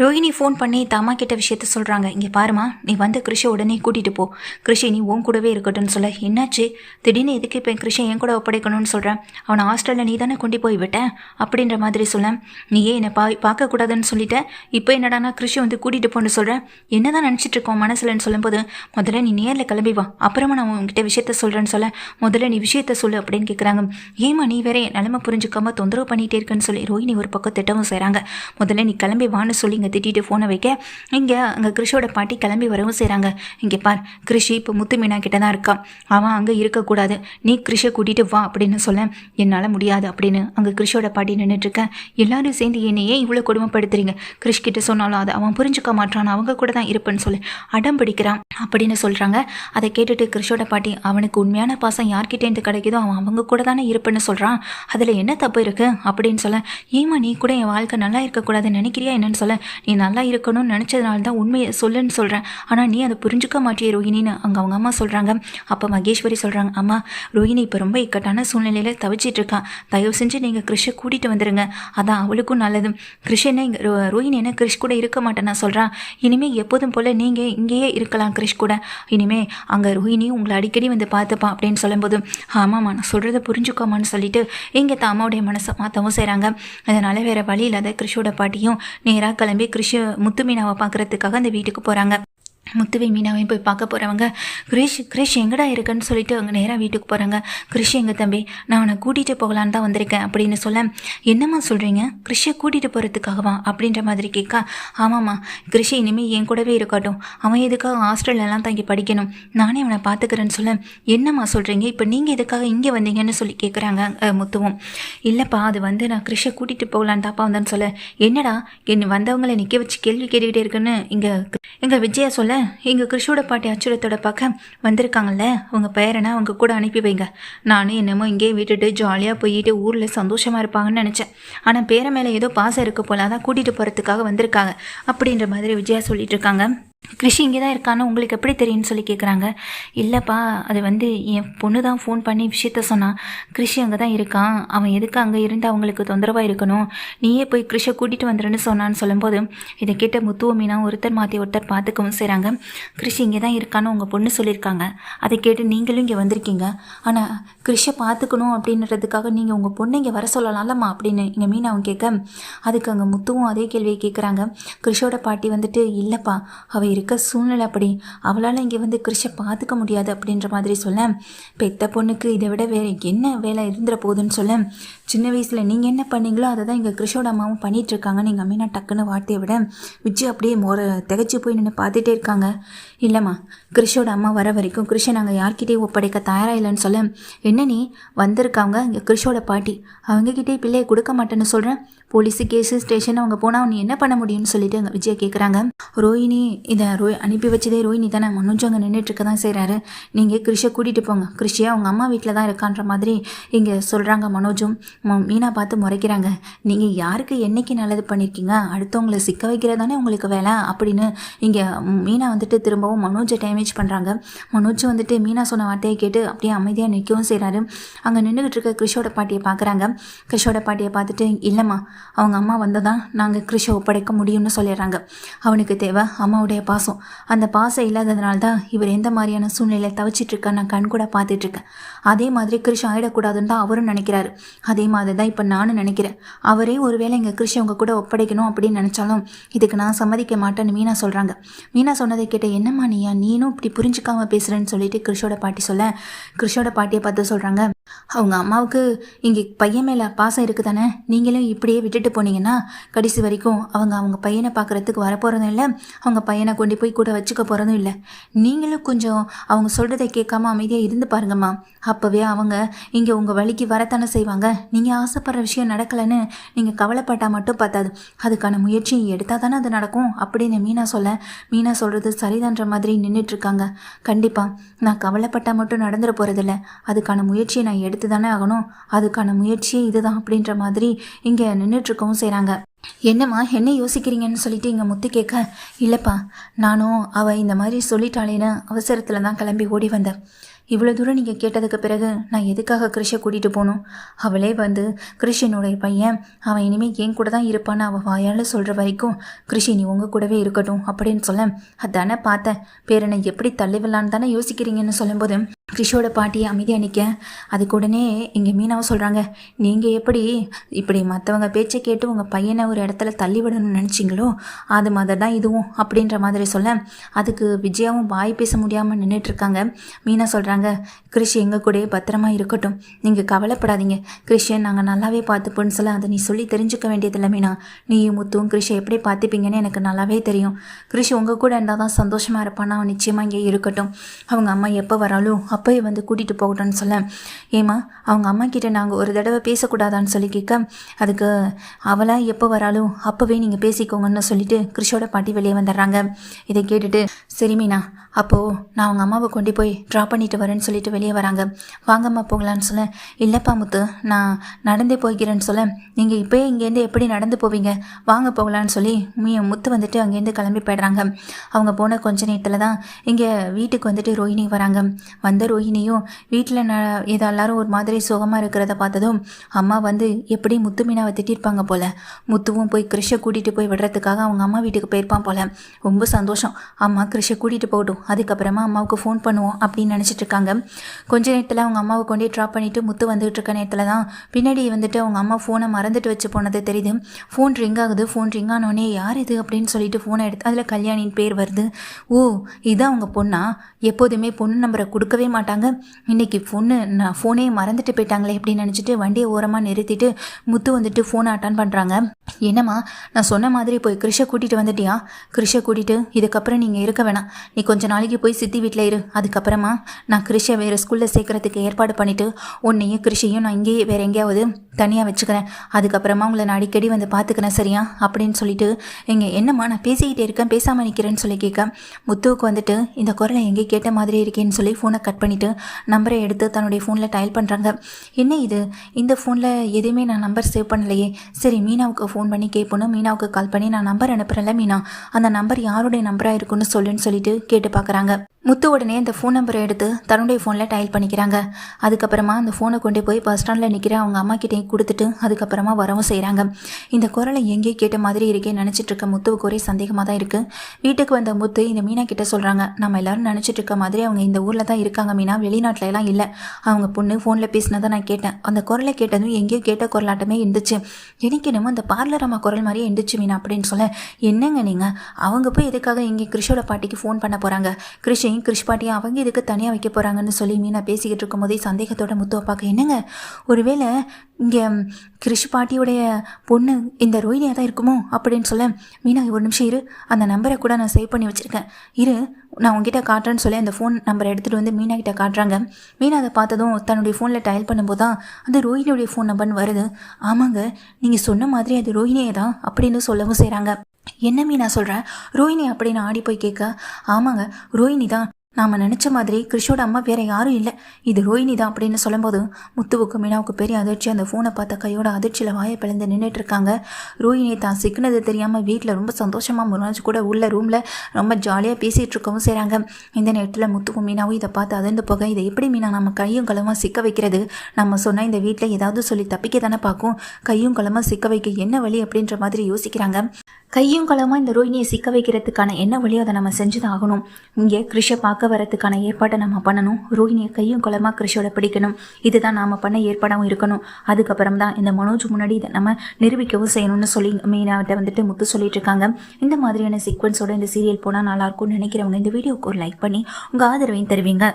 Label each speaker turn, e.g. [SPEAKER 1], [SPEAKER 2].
[SPEAKER 1] Rohini phone பண்ணி தாமா கிட்ட விஷயத்த சொல்கிறாங்க இங்கே பாருமா நீ வந்து கிருஷை உடனே கூட்டிகிட்டு போ. கிருஷி நீ உன் கூடவே இருக்கட்டும்னு சொல்ல. என்னாச்சு? திடீர்னு எதுக்கு இப்போ கிருஷை என் கூட ஒப்படைக்கணும்னு சொல்கிறேன் அவனை ஹாஸ்டலில் நீ தானே கொண்டு போய் விட்டேன் அப்படின்ற மாதிரி சொல்ல. நீ ஏன் என்னை பா பார்க்கக்கூடாதுன்னு சொல்லிட்டேன் இப்போ என்னடானா கிருஷி வந்து கூட்டிகிட்டு போன்னு சொல்கிறேன் என்ன தான் நினச்சிட்டு இருக்கோம் மனசுலன்னு சொல்லும்போது முதல்ல நீ நேரில் கிளம்பி வா. அப்புறமா நான் உங்ககிட்ட விஷயத்த சொல்கிறேன்னு சொல்ல. முதல்ல நீ விஷயத்த சொல்லு அப்படின்னு கேட்குறாங்க ஏமா நீ வேற நிலைமை நிலமை புரிஞ்சுக்காம தொந்தரவு பண்ணிகிட்டே இருக்குன்னு சொல்லி ரோஹிணி ஒரு பக்கம் திட்டமும் செய்கிறாங்க முதல்ல நீ கிளம்பி வான்னு சொல்லிங்க. இங்கே திட்டிட்டு ஃபோனை வைக்க இங்கே அங்கே கிருஷோட பாட்டி கிளம்பி வரவும் செய்கிறாங்க இங்கே பார் கிருஷி இப்போ முத்துமீனா கிட்ட தான் இருக்கான் அவன் அங்கே இருக்கக்கூடாது. நீ கிருஷை கூட்டிகிட்டு வா அப்படின்னு சொல்ல என்னால் முடியாது அப்படின்னு அங்கே கிருஷோட பாட்டி நின்றுட்டுருக்கேன் எல்லாரும் சேர்ந்து என்னையே ஏன் இவ்வளோ கொடுமைப்படுத்துறீங்க. கிருஷ் கிட்ட சொன்னாலும் அதை அவன் புரிஞ்சுக்க மாட்டான் அவங்க கூட தான் இருப்பேன்னு சொல்லி. அடம் பிடிக்கிறான் அப்படின்னு சொல்கிறாங்க அதை கேட்டுட்டு கிருஷோட பாட்டி அவனுக்கு உண்மையான பாசம் யார்கிட்டேருந்து கிடைக்குதோ அவன் அவங்க கூட தானே இருப்பேன்னு சொல்கிறான் அதில் என்ன தப்பு இருக்குது அப்படின்னு சொல்ல ஏமா நீ கூட என் வாழ்க்கை நல்லா இருக்கக்கூடாதுன்னு நினைக்கிறியா என்னன்னு சொல்ல நீ நல்லா இருக்கணும்னு நினச்சதுனால தான் உண்மையை சொல்லுன்னு சொல்கிறேன் ஆனால் நீ அதை புரிஞ்சுக்க மாட்டியே ரோஹிணின்னு அங்கே அவங்க அம்மா சொல்கிறாங்க அப்போ மகேஸ்வரி சொல்கிறாங்க அம்மா ரோஹிணி இப்போ ரொம்ப இக்கட்டான சூழ்நிலையில் தவிச்சிட்டு இருக்கான் தயவு செஞ்சு நீங்கள் கிருஷை கூட்டிகிட்டு வந்துடுங்க அதான் அவளுக்கும் நல்லது. கிருஷ் என்ன இங்கே ரோ- ரோஹிணி என்ன கிருஷ் கூட இருக்க மாட்டேன் நான் சொல்கிறேன் இனிமேல் எப்போதும் போல் நீங்கள் இங்கேயே இருக்கலாம் கிருஷ் கூட. இனிமே அங்கே ரோஹிணி உங்களை அடிக்கடி வந்து பார்த்துப்பான் அப்படின்னு சொல்லும்போது ஆமாம்மா நான் சொல்கிறத புரிஞ்சுக்கோமான்னு சொல்லிட்டு இங்கே தாமாவுடைய மனசை மாற்றவும் செய்கிறாங்க அதனால் வேறு வழி இல்லாத கிருஷோட பாட்டியும் நேராக கிளம்பி கிருஷ் முத்துமீனாவை பார்க்குறதுக்காக அந்த வீட்டுக்கு போகிறாங்க முத்துவை மீனாவையும் போய் பார்க்க போகிறவங்க கிரிஷ் கிரிஷ் எங்கடா இருக்குன்னு சொல்லிட்டு அவங்க நேராக வீட்டுக்கு போகிறாங்க கிரிஷ் எங்கள் தம்பி? நான் அவனை கூட்டிகிட்டு போகலான்னு தான் வந்திருக்கேன் அப்படின்னு சொல்ல என்னம்மா சொல்கிறீங்க கிரிஷை கூட்டிகிட்டு போகிறதுக்காகவா அப்படின்ற மாதிரி கேட்கா ஆமாம்மா கிரிஷ் இனிமேல் என் கூடவே இருக்கட்டும். அவன் எதுக்காக ஹாஸ்டல்லலாம் தங்கி படிக்கணும்? நானே அவனை பார்த்துக்கிறேன்னு சொல்ல என்னம்மா சொல்கிறீங்க இப்போ நீங்கள் எதுக்காக இங்கே வந்தீங்கன்னு சொல்லி கேட்குறாங்க முத்துவும். இல்லைப்பா அது வந்து நான் கிரிஷை கூட்டிகிட்டு போகலான்னு தாப்பா வந்தேன்னு சொல்ல என்னடா என் வந்தவங்களை நிற்க வச்சு கேள்வி கேட்டுக்கிட்டே இருக்குன்னு இங்கே எங்கள் விஜயா சொல்ல எங்கள் கிருஷோட பாட்டி அச்சுரத்தோட பக்கம் வந்திருக்காங்கல்ல. உங்கள் பேரனை அவங்க கூட அனுப்பி வைங்க. நானும் என்னமோ இங்கேயே விட்டுட்டு ஜாலியாக போயிட்டு ஊரில் சந்தோஷமாக இருப்பாங்கன்னு நினச்சேன். ஆனால் பேரை மேலே ஏதோ பாசம் இருக்க போல அதான் கூட்டிகிட்டு போகிறதுக்காக வந்திருக்காங்க. அப்படின்ற மாதிரி விஜயா சொல்லிட்டு இருக்காங்க. கிருஷி இங்கே தான் இருக்கான்னு உங்களுக்கு எப்படி தெரியும்னு சொல்லி கேட்குறாங்க இல்லைப்பா அது வந்து என் பொண்ணு தான் ஃபோன் பண்ணி விஷயத்த சொன்னான் கிருஷி அங்கே தான் இருக்கான். அவன் எதுக்கு அங்கே இருந்து அவங்களுக்கு தொந்தரவாக இருக்கணும். நீயே போய் கிருஷை கூட்டிகிட்டு வந்துடுன்னு சொன்னான்னு சொல்லும்போது இதை கேட்ட முத்துவ மீனா ஒருத்தர் மாற்றி ஒருத்தர் பார்த்துக்கவும் செய்கிறாங்க கிருஷி இங்கே தான் இருக்கான்னு உங்கள் பொண்ணு சொல்லியிருக்காங்க. அதை கேட்டு நீங்களும் இங்கே வந்திருக்கீங்க. ஆனால் கிருஷை பார்த்துக்கணும் அப்படின்றதுக்காக நீங்கள் உங்கள் பொண்ணு இங்கே வர சொல்லலாம்லம்மா அப்படின்னு இங்கே மீனாவும் கேட்க அதுக்கு அங்கே முத்துவும் அதே கேள்வியை கேட்குறாங்க கிருஷோட பாட்டி வந்துட்டு இல்லைப்பா அவள் இருக்க சூழ்நிலை அப்படி. அவளால் இங்கே வந்து கிருஷை பார்த்துக்க முடியாது அப்படின்ற மாதிரி சொல்ல. பெத்த பொண்ணுக்கு இதை விட வேறு என்ன வேலை இருந்துட போகுதுன்னு சொல்ல. சின்ன வயசில் நீங்கள் என்ன பண்ணீங்களோ அதை தான் இங்கே கிருஷோட அம்மாவும் பண்ணிகிட்ருக்காங்க இருக்காங்க. நீங்கள் அம்மினா டக்குன்னு வார்த்தையை விட. விஜய் அப்படியே மொர திகச்சு போய் நின்று பார்த்துட்டே இருக்காங்க. இல்லைம்மா கிருஷோட அம்மா வர வரைக்கும் கிருஷை நாங்கள் யார்கிட்டயும் ஒப்படைக்க தயாராக இல்லைன்னு சொல்ல. என்ன நீ? வந்திருக்காங்க இங்கே கிருஷோட பாட்டி. அவங்கக்கிட்டே பிள்ளையை கொடுக்க மாட்டேன்னு சொல்கிறேன் போலீஸு கேஸு ஸ்டேஷன் அவங்க போனால் நீ என்ன பண்ண முடியும்னு சொல்லிட்டு அங்கே விஜய் கேட்குறாங்க ரோஹினி இதை ரோ அனுப்பி வச்சதே ரோஹினி தானே மனோஜ் அங்கே நின்றுட்டு இருக்க தான் செய்கிறாரு நீங்கள் கிருஷை கூட்டிகிட்டு போங்க. கிருஷியா அவங்க அம்மா வீட்டில் தான் இருக்கான்ற மாதிரி இங்கே சொல்கிறாங்க மனோஜும். ம- மீனா பார்த்து முறைக்கிறாங்க. நீங்கள் யாருக்கு என்னைக்கு நல்லது பண்ணியிருக்கீங்க அடுத்தவங்களை சிக்க வைக்கிறதானே உங்களுக்கு வேலை? அப்படின்னு இங்கே மீனா வந்துட்டு திரும்பவும் மனோஜை டேமேஜ் பண்ணுறாங்க மனோஜ் வந்துட்டு மீனா சொன்ன வார்த்தையை கேட்டு அப்படியே அமைதியாக நிற்கவும் செய்கிறாரு அங்கே நின்றுக்கிட்டு இருக்க கிருஷோட பாட்டியை பார்க்குறாங்க கிருஷோட பாட்டியை பார்த்துட்டு இல்லைம்மா அவங்க அம்மா வந்ததான் நாங்கள் கிருஷை ஒப்படைக்க முடியும்னு சொல்லிடுறாங்க. அவனுக்கு தேவை அம்மாவுடைய பாசம். அந்த பாசம் இல்லாததுனால தான் இவர் எந்த மாதிரியான சூழ்நிலையில் தவிச்சிட்டு நான் கண் கூட பார்த்துட்ருக்கேன் அதே மாதிரி கிருஷ் ஆயிடக்கூடாதுன்னு தான் அவரும் நினைக்கிறாரு. அதே மாதிரி தான் இப்போ நானும் நினைக்கிறேன். அவரே ஒருவேளை இங்கே கிருஷ் அவங்க கூட ஒப்படைக்கணும் அப்படின்னு நினச்சாலும் இதுக்கு நான் சம்மதிக்க மாட்டேன்னு மீனா சொல்கிறாங்க மீனா சொன்னதை கேட்ட என்னம்மா நீயா? நீனும் இப்படி புரிஞ்சுக்காம பேசுகிறேன்னு சொல்லிட்டு கிருஷோட பாட்டி சொல்ல கிருஷோட பாட்டியை பார்த்து சொல்கிறாங்க அவங்க அம்மாவுக்கு இங்கே பையன் மேலே பாசம் இருக்குது தானே நீங்களும் இப்படியே விட்டுட்டு போனீங்கன்னா கடைசி வரைக்கும் அவங்க அவங்க பையனை பார்க்குறதுக்கு வரப்போகிறதும் இல்லை அவங்க பையனை கொண்டு போய் கூட வச்சுக்க போகிறதும் இல்லை. நீங்களும் கொஞ்சம் அவங்க சொல்கிறத கேட்காம அமைதியாக இருந்து பாருங்கம்மா. அப்போவே அவங்க இங்கே உங்கள் வழிக்கு வரத்தானே செய்வாங்க. நீங்கள் ஆசைப்படுற விஷயம் நடக்கலைன்னு நீங்கள் கவலைப்பட்டால் மட்டும் பத்தாது. அதுக்கான முயற்சி எடுத்தால் தானே அது நடக்கும். அப்படின்னு மீனா சொல்ல மீனா சொல்கிறது சரிதான்ற மாதிரி நின்றுட்டுருக்காங்க கண்டிப்பாக நான் கவலைப்பட்டால் மட்டும் நடந்துட போகிறதில்ல அதுக்கான முயற்சியை நான் எடுத்து தானே ஆகணும்? அதுக்கான முயற்சியே இதுதான் அப்படின்ற மாதிரி இங்கே நின்றுட்டுருக்கவும் செய்கிறாங்க என்னம்மா என்ன யோசிக்கிறீங்கன்னு சொல்லிட்டு இங்கே முத்து கேட்க இல்லைப்பா நானும் அவள் இந்த மாதிரி சொல்லிட்டாளேன்னு அவசரத்தில் தான் கிளம்பி ஓடி வந்தேன். இவ்வளோ தூரம் நீங்கள் கேட்டதுக்கு பிறகு நான் எதுக்காக கிருஷை கூட்டிகிட்டு போகணும்? அவளே வந்து கிருஷ்ணனுடைய பையன் அவன் இனிமேல் என் கூட தான் இருப்பான்னு அவள் வாயால் சொல்கிற வரைக்கும் கிருஷி நீ உங்கள் கூடவே இருக்கட்டும் அப்படின்னு சொல்ல அதானே பார்த்தேன். பேரனை எப்படி தள்ளிவிடலான்னு தானே யோசிக்கிறீங்கன்னு சொல்லும்போது கிருஷோட பாட்டியை அமைதியாக நிற்க அதுக்கு உடனே இங்கே மீனாவை சொல்கிறாங்க நீங்கள் எப்படி இப்படி மற்றவங்க பேச்சை கேட்டு உங்கள் பையனை ஒரு இடத்துல தள்ளி விடணும்னு நினச்சிங்களோ அது மாதிரி தான் இதுவும் அப்படின்ற மாதிரி சொல்ல அதுக்கு விஜயாவும் வாய் பேச முடியாமல் நின்றுட்டு இருக்காங்க. மீனா சொல்கிறாங்க கிருஷி எங்கள் கூடயே பத்திரமா இருக்கட்டும். நீங்கள் கவலைப்படாதீங்க. கிருஷியன் நாங்கள் நல்லாவே பார்த்துப்போன்னு சொல்ல அதை நீ சொல்லி தெரிஞ்சுக்க வேண்டியதில்லை மீனா. நீயும் முத்துவும் கிறிஷை எப்படி பார்த்துப்பீங்கன்னு எனக்கு நல்லாவே தெரியும். கிருஷி உங்கள் கூட இருந்தால் தான் சந்தோஷமாக இருப்பானா. அவன் நிச்சயமாக இங்கே இருக்கட்டும். அவங்க அம்மா எப்போ வராலும் அப்போயே வந்து கூட்டிகிட்டு போகட்டும்னு சொல்ல ஏமா அவங்க அம்மா கிட்ட நாங்கள் ஒரு தடவை பேசக்கூடாதான்னு சொல்லி கேட்க அதுக்கு அவளாக எப்போ வராலும் அப்போவே நீங்கள் பேசிக்கோங்கன்னு சொல்லிட்டு கிறிஷோட பாட்டி வெளியே வந்துடுறாங்க. இதை கேட்டுட்டு சரி மீனா அப்போது நான் அவங்க அம்மாவை கொண்டு போய் ட்ராப் பண்ணிட்டு வரேன்னு சொல்லிட்டு வெளியே வராங்க. வாங்கம்மா போகலான்னு சொல்ல இல்லைப்பா முத்து நான் நடந்தே போய்க்கிறேன்னு சொல்ல நீங்கள் இப்போயே இங்கேருந்து எப்படி நடந்து போவீங்க? வாங்க போகலான்னு சொல்லி மீ முத்து வந்துட்டு அங்கேருந்து கிளம்பி போயிடுறாங்க. அவங்க போன கொஞ்ச நேரத்தில் தான் இங்கே வீட்டுக்கு வந்துட்டு ரோஹிணி வராங்க. வந்த ரோஹிணியும் வீட்டில் ந ஏதோ எல்லாரும் ஒரு மாதிரி சுகமாக இருக்கிறத பார்த்ததும் அம்மா வந்து எப்படி முத்து மீனாவை திட்டிருப்பாங்க போல? முத்துவும் போய் கிருஷை கூட்டிகிட்டு போய் விடுறதுக்காக அவங்க அம்மா வீட்டுக்கு போயிருப்பான் போல. ரொம்ப சந்தோஷம். அம்மா கிருஷை கூட்டிகிட்டு போகட்டும். அதுக்கப்புறமா அம்மாவுக்கு ஃபோன் பண்ணுவோம் அப்படின்னு நினச்சிட்டு இருக்காங்க. கொஞ்ச நேரத்தில் அவங்க அம்மாவை கொண்டு ட்ராப் பண்ணிவிட்டு முத்து வந்துகிட்டு இருக்க நேரத்தில் தான் பின்னாடி வந்துட்டு அவங்க அம்மா ஃபோனை மறந்துட்டு வச்சு போனது தெரியுது. ஃபோன் ரிங் ஆகுது. ஃபோன் ரிங் ஆனோடனே யார் இது அப்படின்னு சொல்லிட்டு ஃபோனை எடுத்து அதில் கல்யாணின் பேர் வருது. ஓ இதான் அவங்க பொண்ணா? எப்போதுமே பொண்ணு நம்பரை கொடுக்கவே மாட்டாங்க. இன்னைக்கு பொண்ணு நான் ஃபோனே மறந்துட்டு போயிட்டாங்களே அப்படின்னு நினச்சிட்டு வண்டியை ஓரமாக நிறுத்திட்டு முத்து வந்துட்டு ஃபோனை அட்டன் பண்ணுறாங்க என்னம்மா நான் சொன்ன மாதிரி போய் கிருஷை கூட்டிகிட்டு வந்துட்டியா? கிருஷை கூட்டிகிட்டு இதுக்கப்புறம் நீங்கள் இருக்க வேணாம். நீ கொஞ்ச நாளைக்கு போய் சித்தி வீட்டில் இரு. அதுக்கப்புறமா நான் கிருஷியை வேறு ஸ்கூலில் சேர்க்கறதுக்கு ஏற்பாடு பண்ணிவிட்டு உன்னையும் கிருஷியையும் நான் இங்கேயே வேறு எங்கேயாவது தனியாக வச்சுக்கிறேன். அதுக்கப்புறமா உங்களை நான் அடிக்கடி வந்து பார்த்துக்கிறேன் சரியா? அப்படின்னு சொல்லிட்டு இங்கே என்னம்மா நான் பேசிக்கிட்டே இருக்கேன் பேசாமல் நிற்கிறேன்னு சொல்லி கேட்க முத்துவுக்கு வந்துட்டு இந்த குரலை எங்கே கேட்ட மாதிரி இருக்கேன்னு சொல்லி ஃபோனை கட் பண்ணிவிட்டு நம்பரை எடுத்து தன்னுடைய ஃபோனில் டயல் பண்ணுறாங்க என்ன இது? இந்த ஃபோனில் எதுவுமே நான் நம்பர் சேவ் பண்ணலையே. சரி மீனாவுக்கு ஃபோன் பண்ணி கேட்போன்னு மீனாவுக்கு கால் பண்ணி நான் நம்பர் அனுப்புகிறேன்ல மீனா? அந்த நம்பர் யாருடைய நம்பராக இருக்குன்னு சொல்லுன்னு சொல்லிட்டு கேட்டு பார்க்குறாங்க முத்து உடனே அந்த ஃபோன் நம்பரை எடுத்து தன்னுடைய ஃபோனில் டயல் பண்ணிக்கிறாங்க. அதுக்கப்புறமா அந்த ஃபோனை கொண்டு போய் பஸ் ஸ்டாண்டில் நிற்கிற அவங்க அம்மா கிட்டே கொடுத்துட்டு அதுக்கப்புறமா வரவும் செய்கிறாங்க இந்த குரலை எங்கேயோ கேட்ட மாதிரி இருக்கே நினச்சிட்டு இருக்க முத்துவுக்கு ஒரே சந்தேகமாக தான் இருக்குது வீட்டுக்கு வந்த முத்து இந்த மீனா கிட்டே சொல்கிறாங்க நம்ம எல்லாரும் நினச்சிட்டு இருக்க மாதிரி அவங்க இந்த ஊரில் தான் இருக்காங்க மீனா வெளிநாட்டில எல்லாம் இல்லை. அவங்க பொண்ணு ஃபோனில் பேசினதை நான் கேட்டேன். அந்த குரலை கேட்டதும் எங்கேயோ கேட்ட குரலாட்டமே இருந்துச்சு. எனக்கு என்னமோ அந்த பார்லர் அம்மா குரல் மாதிரியே இருந்துச்சு மீனா அப்படின்னு சொல்ல என்னங்க நீங்கள் அவங்க போய் எதுக்காக இங்கே கிருஷோட பாட்டிக்கு ஃபோன் பண்ண போகிறாங்க கிருஷையும் கிருஷ் கிருஷ்பாட்டியும் அவங்க இதுக்கு தனியாக வைக்க போகிறாங்கன்னு சொல்லி மீனா பேசிக்கிட்டு இருக்கும்போதே சந்தேகத்தோட முத்துவை பார்க்க என்னங்க? ஒருவேளை இங்கே கிருஷ்பாட்டியுடைய பொண்ணு இந்த ரோஹினியாக தான் இருக்குமோ? அப்படின்னு சொல்ல மீனா ஒரு நிமிஷம் இரு. அந்த நம்பரை கூட நான் சேவ் பண்ணி வச்சுருக்கேன். இரு. நான் உங்ககிட்ட காட்டுறேன்னு சொல்லி அந்த ஃபோன் நம்பரை எடுத்துகிட்டு வந்து மீனா கிட்ட காட்டுறாங்க. மீனா அதை பார்த்ததும் தன்னுடைய ஃபோனில் டயல் பண்ணும்போது தான் அந்த ரோஹினியுடைய ஃபோன் நம்பர்னு வருது. ஆமாங்க நீங்கள் சொன்ன மாதிரி அது ரோஹினியே தான் அப்படின்னு சொல்லவும் செய்கிறாங்க என்ன மீனா சொல்கிறேன் ரோஹினி அப்படின்னு ஆடி போய் கேட்க ஆமாங்க ரோஹினி தான். நாம் நினச்ச மாதிரி கிருஷோட அம்மா வேற யாரும் இல்லை. இது ரோஹினி தான் அப்படின்னு சொல்லும்போது முத்துவுக்கு மீனாவுக்கு பெரிய அதிர்ச்சி. அந்த ஃபோனை பார்த்த கையோட அதிர்ச்சியில் வாயை பிளந்து நின்றுட்டு இருக்காங்க. ரோஹினி தான் சிக்கினது தெரியாமல் வீட்டில் ரொம்ப சந்தோஷமாக முறைஞ்சு கூட உள்ள ரூமில் ரொம்ப ஜாலியாக பேசிகிட்டு இருக்கவும் செய்கிறாங்க இந்த நேரத்தில் முத்துவும் மீனாவும் இதை பார்த்து அதிர்ந்து போக இதை எப்படி மீனா நம்ம கையும் கலமாக சிக்க வைக்கிறது? நம்ம சொன்னால் இந்த வீட்டில் ஏதாவது சொல்லி தப்பிக்க தானே பார்க்கும்? கையும் கலமாக சிக்க வைக்க என்ன வழி அப்படின்ற மாதிரி யோசிக்கிறாங்க. கையும் களமாக இந்த ரோஹினியை சிக்க வைக்கிறதுக்கான என்ன வழியோ அதை நம்ம செஞ்சு தான் ஆகணும். இங்கே கிருஷை பார்க்க வரதுக்கான ஏற்பாட்டை நம்ம பண்ணணும். ரோஹினியை கையும் களமாக கிருஷோட பிடிக்கணும். இதுதான் நாம் பண்ண ஏற்பாடாகவும் இருக்கணும். அதுக்கப்புறம் தான் இந்த மனோஜ் முன்னாடி இதை நம்ம நிரூபிக்கவும் செய்யணும்னு சொல்லி மீனாவிட்ட வந்துட்டு முத்து சொல்லிட்டு இருக்காங்க. இந்த மாதிரியான சீக்வன்ஸோட இந்த சீரியல் போனால் நல்லாயிருக்கும்னு நினைக்கிறவங்க இந்த வீடியோக்கு ஒரு லைக் பண்ணி உங்கள் ஆதரவையும் தருவீங்க.